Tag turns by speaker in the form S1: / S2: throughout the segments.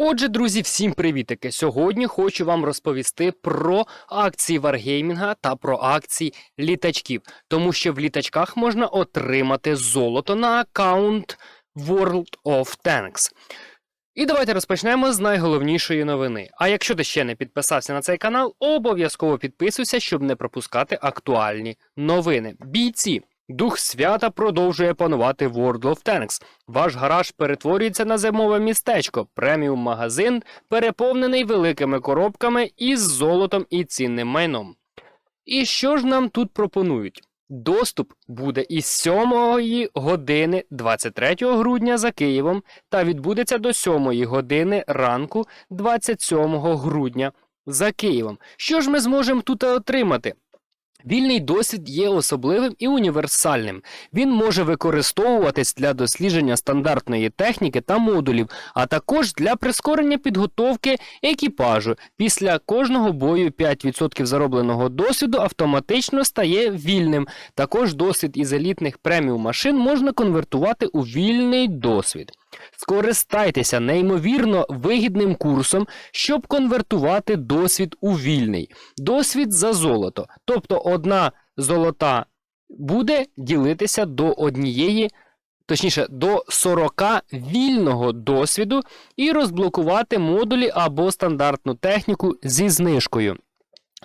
S1: Отже, друзі, всім привітики! Сьогодні хочу вам розповісти про акції Wargaming та про акції літачків, тому що в літачках можна отримати золото на аккаунт World of Tanks. І давайте розпочнемо з найголовнішої новини. А якщо ти ще не підписався на цей канал, обов'язково підписуйся, щоб не пропускати актуальні новини. Бійці! Дух свята продовжує панувати в World of Tanks. Ваш гараж перетворюється на зимове містечко, преміум магазин, переповнений великими коробками із золотом і цінним майном. І що ж нам тут пропонують? Доступ буде із 7 години 23 грудня за Києвом та відбудеться до 7 години ранку 27 грудня за Києвом. Що ж ми зможемо тут отримати? Вільний досвід є особливим і універсальним. Він може використовуватись для дослідження стандартної техніки та модулів, а також для прискорення підготовки екіпажу. Після кожного бою 5% заробленого досвіду автоматично стає вільним. Також досвід із елітних преміум машин можна конвертувати у вільний досвід. Скористайтеся неймовірно вигідним курсом, щоб конвертувати досвід у вільний. Досвід за золото. Тобто одна золота буде ділитися до однієї, точніше, до 40 вільного досвіду і розблокувати модулі або стандартну техніку зі знижкою.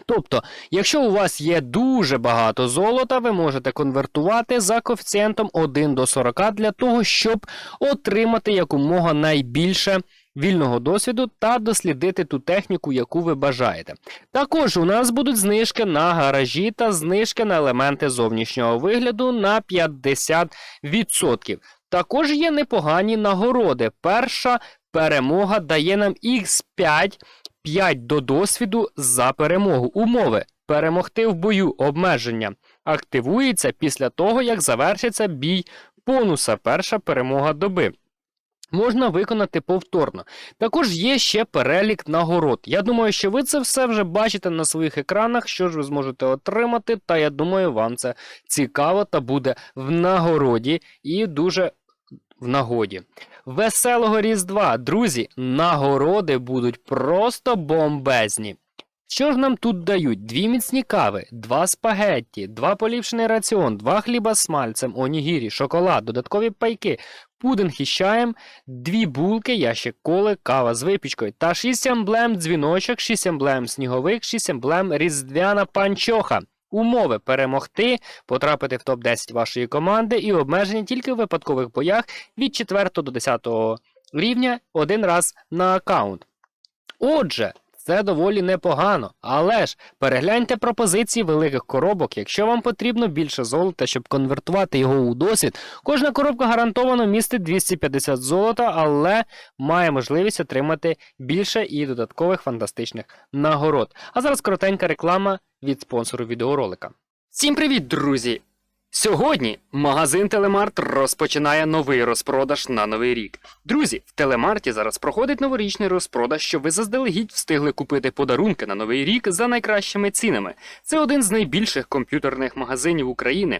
S1: Тобто, якщо у вас є дуже багато золота, ви можете конвертувати за коефіцієнтом 1 до 40 для того, щоб отримати якомога найбільше вільного досвіду та дослідити ту техніку, яку ви бажаєте. Також у нас будуть знижки на гаражі та знижки на елементи зовнішнього вигляду на 50%. Також є непогані нагороди. Перша перемога дає нам X5 5 до досвіду за перемогу. Умови перемогти в бою обмеження активується після того, як завершиться бій бонуса. Перша перемога доби. Можна виконати повторно. Також є ще перелік нагород. Я думаю, що ви це все вже бачите на своїх екранах, що ж ви зможете отримати, та я думаю, вам це цікаво та буде в нагороді і дуже в нагоді. Веселого Різдва, друзі, нагороди будуть просто бомбезні. Що ж нам тут дають? Дві міцні кави, два спагетті, два поліпшений раціон, два хліба з смальцем, онігірі, шоколад, додаткові пайки, пудинг із чаєм, дві булки, ящик коли, кава з випічкою та шість емблем дзвіночок, шість емблем сніговик, шість емблем різдвяна панчоха. Умови перемогти, потрапити в топ-10 вашої команди і обмеження тільки в випадкових боях від 4 до 10 рівня один раз на аккаунт. Отже, це доволі непогано, але ж перегляньте пропозиції великих коробок, якщо вам потрібно більше золота, щоб конвертувати його у досвід. Кожна коробка гарантовано містить 250 золота, але має можливість отримати більше і додаткових фантастичних нагород. А зараз коротенька реклама від спонсору відеоролика. Всім привіт, друзі! Сьогодні магазин Телемарт розпочинає новий розпродаж на новий рік. Друзі, в Телемарті зараз проходить новорічний розпродаж, щоб ви заздалегідь встигли купити подарунки на новий рік за найкращими цінами. Це один з найбільших комп'ютерних магазинів України,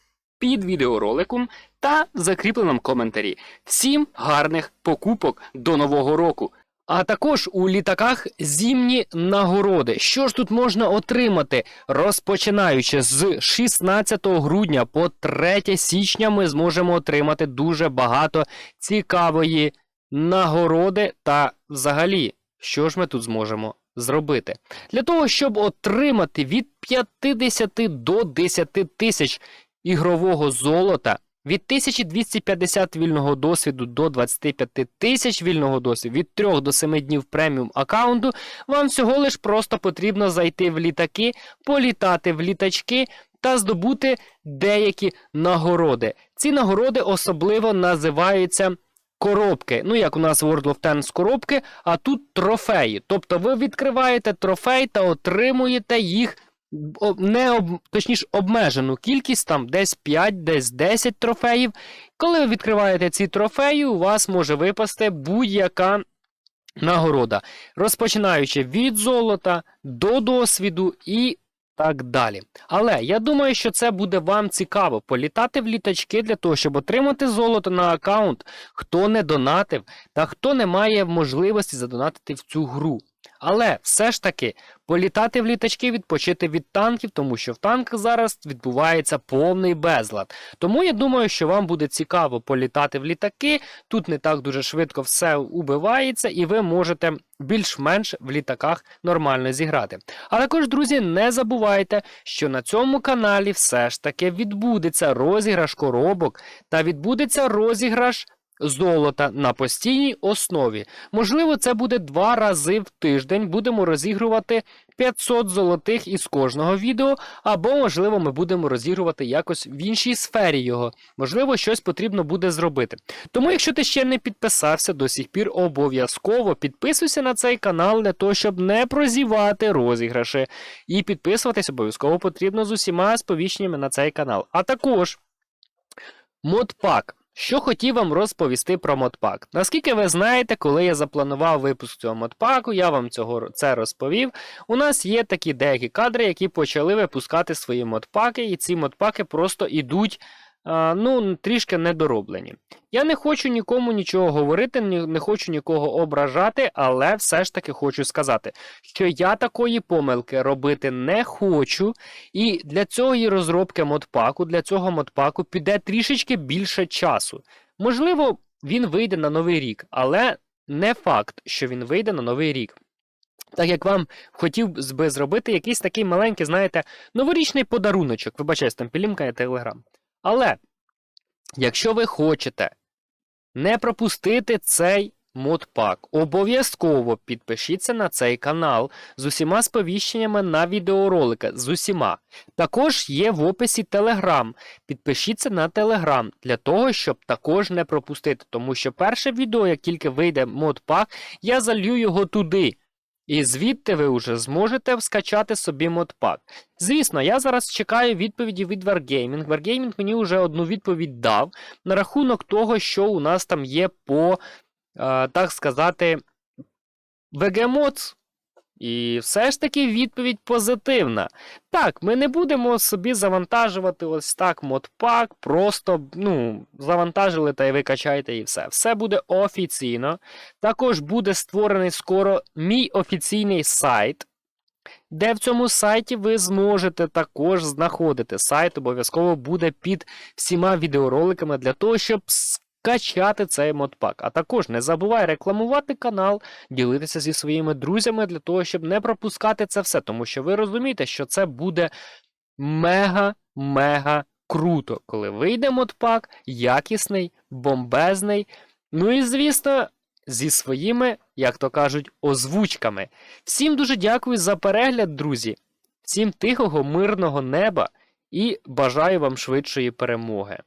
S1: під відеороликом та в закріпленому коментарі. Всім гарних покупок до нового року! А також у літаках зімні нагороди. Що ж тут можна отримати? Розпочинаючи з 16 грудня по 3 січня, ми зможемо отримати дуже багато цікавої нагороди. Та взагалі, що ж ми тут зможемо зробити? Для того, щоб отримати від 50 до 10 тисяч ігрового золота. Від 1250 вільного досвіду до 25 тисяч вільного досвіду, від 3 до 7 днів преміум аккаунту, вам всього лиш просто потрібно зайти в літаки, політати в літачки та здобути деякі нагороди. Ці нагороди особливо називаються коробки. Ну, як у нас World of Tanks коробки, а тут трофеї. Тобто ви відкриваєте трофей та отримуєте їх не об, точніше обмежену кількість, там десь 5, десь 10 трофеїв. Коли ви відкриваєте ці трофеї, у вас може випасти будь-яка нагорода, розпочинаючи від золота до досвіду і так далі. Але я думаю, що це буде вам цікаво політати в літачки для того, щоб отримати золото на аккаунт, хто не донатив та хто не має можливості задонатити в цю гру. Але все ж таки політати в літачки, відпочити від танків, тому що в танках зараз відбувається повний безлад. Тому я думаю, що вам буде цікаво політати в літаки. Тут не так дуже швидко все убивається, і ви можете більш-менш в літаках нормально зіграти. А також, друзі, не забувайте, що на цьому каналі все ж таки відбудеться розіграш коробок та відбудеться розіграш. Золота на постійній основі. Можливо, це буде два рази в тиждень. Будемо розігрувати 500 золотих із кожного відео, або, можливо, ми будемо розігрувати якось в іншій сфері його. Можливо, щось потрібно буде зробити. Тому, якщо ти ще не підписався до сих пір, обов'язково підписуйся на цей канал для того, щоб не прозівати розіграші. І підписуватись обов'язково потрібно з усіма сповіщеннями на цей канал. А також модпак. Що хотів вам розповісти про модпак. Наскільки ви знаєте, коли я запланував випуск цього модпаку, я вам цього це розповів. У нас є такі деякі кадри, які почали випускати свої модпаки, і ці модпаки просто ідуть а, ну, трішки недороблені. Я не хочу нікому нічого говорити, не хочу нікого ображати, але все ж таки хочу сказати, що я такої помилки робити не хочу, і для цієї розробки модпаку, для цього модпаку піде трішечки більше часу. Можливо, він вийде на новий рік, але не факт, що він вийде на новий рік. Так як вам хотів би зробити якийсь такий маленький, знаєте, новорічний подаруночок. Вибачаюсь, там пілімкає телеграм. Але якщо ви хочете не пропустити цей модпак, обов'язково підпишіться на цей канал з усіма сповіщеннями на відеоролики. З усіма. Також є в описі Телеграм. Підпишіться на Телеграм для того, щоб також не пропустити. Тому що перше відео, як тільки вийде модпак, я залью його туди. І звідти ви вже зможете скачати собі модпад. Звісно, я зараз чекаю відповіді від Wargaming. Wargaming мені вже одну відповідь дав на рахунок того, що у нас там є по, е, так сказати, VG-Mods. І все ж таки відповідь позитивна. Так, ми не будемо собі завантажувати ось так модпак, просто ну, завантажили та й ви качаєте і все. Все буде офіційно. Також буде створений скоро мій офіційний сайт, де в цьому сайті ви зможете також знаходити. Сайт обов'язково буде під всіма відеороликами для того, щоб скачати цей модпак. А також не забувай рекламувати канал, ділитися зі своїми друзями для того, щоб не пропускати це все. Тому що ви розумієте, що це буде мега-мега круто, коли вийде модпак, якісний, бомбезний. Ну і звісно. Зі своїми, як то кажуть, озвучками. Всім дуже дякую за перегляд, друзі. Всім тихого, мирного неба і бажаю вам швидшої перемоги.